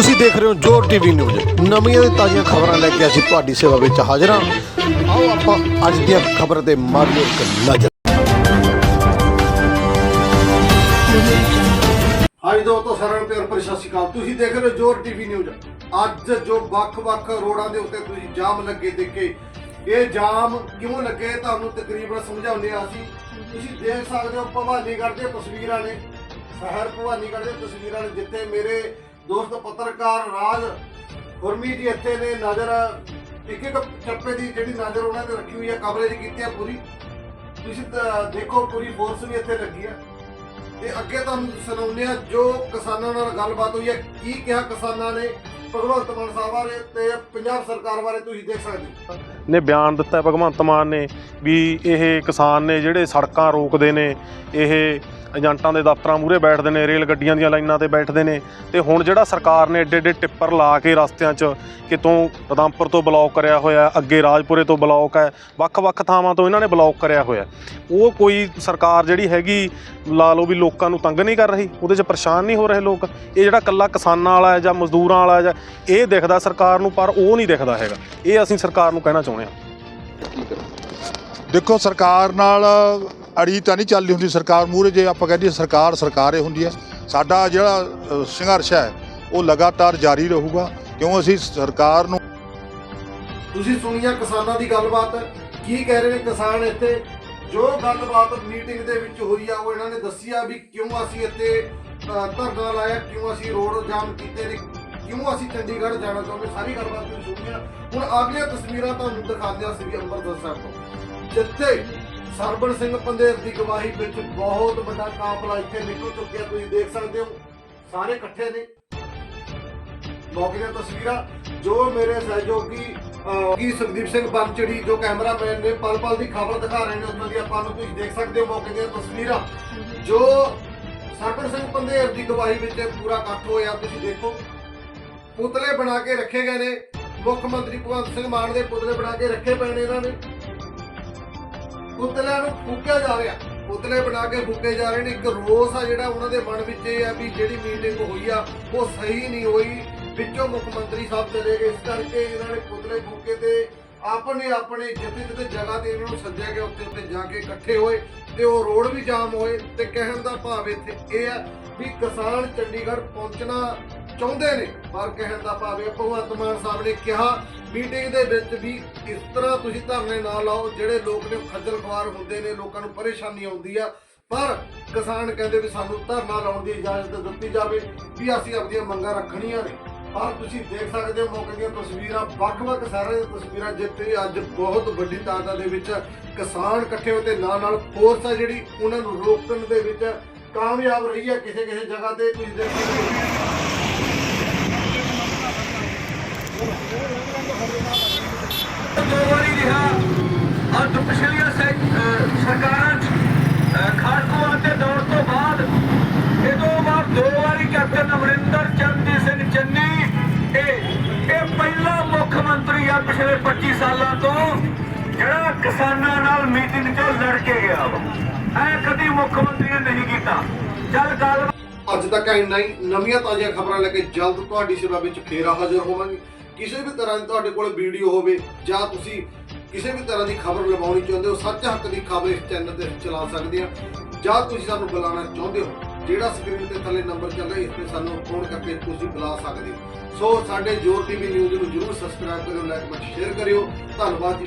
ਤੁਸੀਂ ਦੇਖ ਰਹੇ ਹੋ ਜੋਰ ਟੀਵੀ ਨਿਊਜ਼। ਨਵੀਆਂ ਤੇ ਤਾਜ਼ੀਆਂ ਖਬਰਾਂ ਲੈ ਕੇ ਅਸੀਂ ਤੁਹਾਡੀ ਸੇਵਾ ਵਿੱਚ ਹਾਜ਼ਰ ਹਾਂ। ਆਓ ਆਪਾਂ ਅੱਜ ਦੀਆਂ ਖਬਰਾਂ ਤੇ ਮਾਰੀਏ ਇੱਕ ਨਜ਼ਰ। ਹਾਈ ਦੋਸਤੋ ਸਾਰਿਆਂ ਪਿਆਰ ਭਰੀ ਤੁਸੀਂ ਦੇਖ ਰਹੇ ਹੋ ਜੋਰ ਟੀਵੀ ਨਿਊਜ਼। ਅੱਜ ਜੋ ਵੱਖ-ਵੱਖ ਰੋਡਾਂ ਦੇ ਉੱਤੇ ਤੁਸੀਂ ਜਾਮ ਲੱਗੇ ਦੇਖੇ। ਇਹ ਜਾਮ ਕਿਉਂ ਲੱਗੇ ਤੁਹਾਨੂੰ ਤਕਰੀਬਨ ਸਮਝਾਉਂਦੇ ਆ ਅਸੀਂ। ਤੁਸੀਂ ਦੇਖ ਸਕਦੇ ਹੋ ਭਵਾਨੀਗੜ੍ਹ ਦੀਆਂ ਤਸਵੀਰਾਂ ਨੇ। ਸ਼ਹਿਰ ਭਵਾਨੀਗੜ੍ਹ ਦੀਆਂ ਤਸਵੀਰਾਂ ਨੇ ਜਿੱਥੇ ਮੇਰੇ ਦੋਸਤ ਪੱਤਰਕਾਰ ਰਾਜ ਗੁਰਮੀ ਜੀ ਇੱਥੇ ਨੇ ਨਜ਼ਰ, ਇੱਕ ਇੱਕ ਚੱਪੇ ਦੀ ਜਿਹੜੀ ਨਜ਼ਰ ਉਹਨਾਂ ਨੇ ਰੱਖੀ ਹੋਈ ਹੈ ਕਵਰੇਜ ਕੀਤੀ ਹੈ ਪੂਰੀ। ਤੁਸੀਂ ਦੇਖੋ, ਪੂਰੀ ਫੋਰਸ ਵੀ ਇੱਥੇ ਲੱਗੀ ਹੈ। ਤੇ ਅੱਗੇ ਤੁਹਾਨੂੰ ਸੁਣਾਉਂਦੇ ਆ ਜੋ ਕਿਸਾਨਾਂ ਨਾਲ ਗੱਲਬਾਤ ਹੋਈ ਹੈ, ਕੀ ਕਿਹਾ ਕਿਸਾਨਾਂ ਨੇ, ਭਗਵੰਤ ਮਾਨ ਸਾਹਿਬ ਬਾਰੇ ਤੇ ਪੰਜਾਬ ਸਰਕਾਰ ਬਾਰੇ ਤੁਸੀਂ ਦੇਖ ਸਕਦੇ ਹੋ। ਨੇ ਬਿਆਨ ਦਿੱਤਾ ਭਗਵੰਤ ਮਾਨ ਨੇ ਵੀ ਇਹ ਕਿਸਾਨ ਨੇ ਜਿਹੜੇ ਸੜਕਾਂ ਰੋਕਦੇ ਨੇ, ਇਹ ਏਜੰਟਾਂ ਦੇ ਦਫ਼ਤਰਾਂ ਮੂਹਰੇ ਬੈਠਦੇ ਨੇ, ਰੇਲ ਗੱਡੀਆਂ ਦੀਆਂ ਲਾਈਨਾਂ ਤੇ ਬੈਠਦੇ ਨੇ। ਤੇ ਹੁਣ ਜਿਹੜਾ ਸਰਕਾਰ ਨੇ ਏਡੇ ਏਡੇ ਟਿੱਪਰ ਲਾ ਕੇ ਰਸਤਿਆਂ 'ਚ ਕਿਤੋਂ ਰਦਾਮਪੁਰ ਤੋਂ ਬਲੌਕ ਕਰਿਆ ਹੋਇਆ, ਅੱਗੇ ਰਾਜਪੁਰੇ ਤੋਂ ਬਲੌਕ ਹੈ, ਵੱਖ-ਵੱਖ ਥਾਵਾਂ ਤੋਂ ਇਹਨਾਂ ਨੇ ਬਲੌਕ ਕਰਿਆ ਹੋਇਆ। ਉਹ ਕੋਈ ਸਰਕਾਰ ਜਿਹੜੀ ਹੈਗੀ, ਲਾ ਲਓ ਵੀ ਲੋਕਾਂ ਨੂੰ ਤੰਗ ਨਹੀਂ ਕਰ ਰਹੀ, ਉਹਦੇ 'ਚ ਪਰੇਸ਼ਾਨ ਨਹੀਂ ਹੋ ਰਹੇ ਲੋਕ। ਇਹ ਜਿਹੜਾ ਕੱਲਾ ਕਿਸਾਨਾਂ ਵਾਲਾ ਹੈ ਜਾਂ ਮਜ਼ਦੂਰਾਂ ਵਾਲਾ ਹੈ ਜਾਂ ਇਹ ਦਿਖਦਾ ਸਰਕਾਰ ਨੂੰ, ਪਰ ਉਹ ਨਹੀਂ ਦਿਖਦਾ ਹੈਗਾ। ਇਹ ਅਸੀਂ ਸਰਕਾਰ ਨੂੰ ਕਹਿਣਾ ਚਾਹੁੰਦੇ ਹਾਂ। ਦੇਖੋ, ਸਰਕਾਰ ਨਾਲ ਅੜੀ ਤਾਂ ਨਹੀਂ ਚੱਲਦੀ ਹੁੰਦੀ ਸਰਕਾਰ, ਮੂਹਰੇ ਜੇ ਆਪਾਂ ਕਹਿੰਦੇ ਸਰਕਾਰ ਸਰਕਾਰ ਹੀ ਹੁੰਦੀ ਹੈ। ਸਾਡਾ ਜਿਹੜਾ ਸੰਘਰਸ਼ ਹੈ, ਉਹ ਲਗਾਤਾਰ ਜਾਰੀ ਰਹੂਗਾ। ਕਿਉਂ ਅਸੀਂ ਸਰਕਾਰ ਨੂੰ ਤੁਸੀਂ ਸੁਣੀਆ ਕਿਸਾਨਾਂ ਦੀ ਗੱਲਬਾਤ, ਕੀ ਕਹਿ ਰਹੇ ਨੇ ਕਿਸਾਨ ਇੱਥੇ? ਜੋ ਗੱਲਬਾਤ ਮੀਟਿੰਗ ਦੇ ਵਿੱਚ ਹੋਈ ਆ, ਉਹ ਇਹਨਾਂ ਨੇ ਦੱਸੀ ਵੀ ਕਿਉਂ ਅਸੀਂ ਇੱਥੇ ਧਰਨਾ ਲਾਇਆ, ਕਿਉਂ ਅਸੀਂ ਰੋਡ ਜਾਮ ਕੀਤੇ ਨੇ, ਕਿਉਂ ਅਸੀਂ ਚੰਡੀਗੜ੍ਹ ਜਾਣਾ ਚਾਹੁੰਦੇ? ਸਾਰੀ ਗੱਲਬਾਤ ਤੁਸੀਂ ਸੁਣੀਆ। ਹੁਣ ਅਗਲੀਆਂ ਤਸਵੀਰਾਂ ਤੁਹਾਨੂੰ ਦਿਖਾਉਂਦੇ ਆ ਸ੍ਰੀ ਅੰਮ੍ਰਿਤਸਰ ਤੋਂ। ਜਿੱਥੇ ਸਰਬਣ ਸਿੰਘ ਪੰਦੇਰ ਦੀ ਗਵਾਹੀ ਵਿੱਚ ਬਹੁਤ ਵੱਡਾ ਕਾਫਲਾ ਇੱਥੇ ਨਿਕਲ ਚੁੱਕਿਆ ਤੁਸੀਂ ਦੇਖ ਸਕਦੇ ਹੋ। ਸਾਰੇ ਇਕੱਠੇ ਨੇ। ਮੌਕੇ ਦੀਆਂ ਤਸਵੀਰਾਂ ਜੋ ਮੇਰੇ ਸਹਿਯੋਗੀ ਕੀ ਸੁਖਦੀਪ ਸਿੰਘ ਬੰਚੜੀ ਜੋ ਕੈਮਰਾਮੈਨ ਨੇ ਪਲ ਪਲ ਦੀ ਖਬਰ ਦਿਖਾ ਰਹੇ ਨੇ ਉਹਨਾਂ ਦੀ ਆਪਾਂ ਨੂੰ ਤੁਸੀਂ ਦੇਖ ਸਕਦੇ ਹੋ ਮੌਕੇ ਦੀਆਂ ਤਸਵੀਰਾਂ। ਜੋ ਸਰਬਣ ਸਿੰਘ ਪੰਦੇਰ ਦੀ ਗਵਾਹੀ ਵਿੱਚ ਪੂਰਾ ਇਕੱਠ ਹੋਇਆ ਤੁਸੀਂ ਦੇਖੋ। ਪੁਤਲੇ ਬਣਾ ਕੇ ਰੱਖੇ ਗਏ ਨੇ। ਮੁੱਖ ਮੰਤਰੀ ਭਗਵੰਤ ਸਿੰਘ ਮਾਨ ਦੇ ਪੁਤਲੇ ਬਣਾ ਕੇ ਰੱਖੇ ਪਏ ਨੇ ਇਹਨਾਂ ਨੇ। ਪੁਤਲਿਆਂ ਨੂੰ ਫੂਕਿਆ ਜਾ ਰਿਹਾ। ਪੁਤਲੇ ਬਣਾ ਕੇ ਫੂਕੇ ਜਾ ਰਹੇ ਨੇ। ਇੱਕ ਰੋਸ ਆ ਜਿਹੜਾ ਉਹਨਾਂ ਦੇ ਮਨ ਵਿੱਚ ਇਹ ਆ ਵੀ ਜਿਹੜੀ ਮੀਟਿੰਗ ਹੋਈ ਆ, ਉਹ ਸਹੀ ਨਹੀਂ ਹੋਈ। ਵਿੱਚੋਂ ਮੁੱਖ ਮੰਤਰੀ ਸਾਹਿਬ ਚਲੇ ਗਏ। ਇਸ ਕਰਕੇ ਇਹਨਾਂ ਨੇ ਪੁਤਲੇ ਫੂਕੇ ਤੇ ਆਪਣੇ ਆਪਣੇ ਜਿੱਥੇ ਜਿੱਥੇ ਜਗ੍ਹਾ ਤੇ ਇਹਨਾਂ ਨੂੰ ਸੱਦਿਆ ਗਿਆ, ਉੱਥੇ ਉੱਥੇ ਜਾ ਕੇ ਇਕੱਠੇ ਹੋਏ ਤੇ ਉਹ ਰੋਡ ਵੀ ਜਾਮ ਹੋਏ ਤੇ ਕਹਿਣ ਦਾ ਭਾਵ ਇੱਥੇ ਇਹ ਆ ਵੀ ਕਿਸਾਨ ਚੰਡੀਗੜ੍ਹ ਪਹੁੰਚਣਾ ਚਾਹੁੰਦੇ ਨੇ। ਪਰ ਕਹਿਣ ਦਾ ਭਾਵ ਇਹ ਭਗਵੰਤ ਮਾਨ ਸਾਹਿਬ ਨੇ ਕਿਹਾ ਮੀਟਿੰਗ ਦੇ ਵਿੱਚ ਵੀ ਇਸ ਤਰ੍ਹਾਂ ਤੁਸੀਂ ਧਰਨੇ ਨਾ ਲਾਓ, ਜਿਹੜੇ ਲੋਕ ਨੇ ਖੱਜਲ ਖਵਾਰ ਹੁੰਦੇ ਨੇ, ਲੋਕਾਂ ਨੂੰ ਪਰੇਸ਼ਾਨੀ ਆਉਂਦੀ ਆ। ਪਰ ਕਿਸਾਨ ਕਹਿੰਦੇ ਵੀ ਸਾਨੂੰ ਧਰਨਾ ਲਾਉਣ ਦੀ ਇਜਾਜ਼ਤ ਦਿੱਤੀ ਜਾਵੇ, ਵੀ ਅਸੀਂ ਆਪਣੀਆਂ ਮੰਗਾਂ ਰੱਖਣੀਆਂ ਨੇ। ਪਰ ਤੁਸੀਂ ਦੇਖ ਸਕਦੇ ਹੋ, ਮੌਕੇ ਦੀਆਂ ਤਸਵੀਰਾਂ, ਵੱਖ-ਵੱਖ ਸ਼ਹਿਰਾਂ ਦੀਆਂ ਤਸਵੀਰਾਂ, ਜਿੱਥੇ ਅੱਜ ਬਹੁਤ ਵੱਡੀ ਤਾਦਾਦ ਦੇ ਵਿੱਚ ਕਿਸਾਨ ਇਕੱਠੇ ਹੋਏ ਤੇ ਨਾਲ ਨਾਲ ਫੋਰਸ ਆ ਜਿਹੜੀ ਉਹਨਾਂ ਨੂੰ ਰੋਕਣ ਦੇ ਵਿੱਚ ਕਾਮਯਾਬ ਰਹੀ ਹੈ ਕਿਸੇ ਕਿਸੇ ਜਗ੍ਹਾ ਤੇ ਤੁਸੀਂ ਦੇਖ ਸਕਦੇ ਹੋ ਦੋ ਵਾਰੀ ਰਿਹਾ ਔਰ ਦੋ ਪਿਛਲੀਆਂ ਸੈ- ਅਹ ਸਰਕਾਰਾਂ ਚ ਅਹ ਖਾੜਕੂਵਾਂ ਦੇ ਦੌਰ ਤੋਂ ਬਾਅਦ ਇਹ ਤੋਂ ਬਾਅਦ ਦੋ ਵਾਰੀ ਕੈਪਟਨ ਅਮਰਿੰਦਰ ਚੰਦ ਸਿੰਘ ਚੰਨੀ ਇਹ ਇਹ ਪਹਿਲਾ ਮੁੱਖ ਮੰਤਰੀ ਆ ਪਿਛਲੇ 25 ਸਾਲਾਂ ਤੋਂ, ਜਿਹੜਾ ਕਿਸਾਨਾਂ ਨਾਲ ਮੀਟਿੰਗ 'ਚ ਲੜ ਕੇ ਗਿਆ ਐ ਕਦੀ ਮੁੱਖ ਮੰਤਰੀ ਨੇ ਨਹੀਂ ਕੀਤਾ। ਚੱਲ ਗੱਲ ਅੱਜ ਤੱਕ ਇੰਨਾ ਹੀ ਨਵੀਆਂ ਤਾਜ਼ੀਆਂ ਖਬਰਾਂ ਲੈ ਕੇ ਜਲਦ ਤੁਹਾਡੀ ਸੇਵਾ ਵਿੱਚ ਫੇਰ ਹਾਜ਼ਰ ਹੋਵਾਂਗੇ। ਕਿਸੇ ਵੀ ਤਰ੍ਹਾਂ ਦੀ ਤੁਹਾਡੇ ਕੋਲ ਵੀਡੀਓ ਹੋਵੇ ਜਾਂ ਤੁਸੀਂ ਕਿਸੇ ਵੀ ਤਰ੍ਹਾਂ ਦੀ ਖਬਰ ਲਵਾਉਣੀ ਚਾਹੁੰਦੇ ਹੋ, ਸੱਚ ਹੱਕ ਦੀ ਖਬਰ ਇਸ ਚੈਨਲ ਤੇ ਚਲਾ ਸਕਦੇ ਆ ਜਾਂ ਤੁਸੀਂ ਸਾਨੂੰ ਬੁਲਾਉਣਾ ਚਾਹੁੰਦੇ ਹੋ ਜਿਹੜਾ ਸਕਰੀਨ ਤੇ ਥੱਲੇ ਨੰਬਰ ਚੱਲ ਰਿਹਾ, ਇਸ ਤੇ ਸਾਨੂੰ ਫੋਨ ਕਰਕੇ ਤੁਸੀਂ ਬੁਲਾ ਸਕਦੇ ਹੋ। ਸੋ ਸਾਡੇ ਜੋਰ ਟੀਵੀ ਨਿਊਜ਼ ਨੂੰ ਜਰੂਰ ਸਬਸਕ੍ਰਾਈਬ ਕਰਿਓ ਲਾਈਕ ਅਤੇ ਸ਼ੇਅਰ ਕਰਿਓ। ਧੰਨਵਾਦ ਜੀ।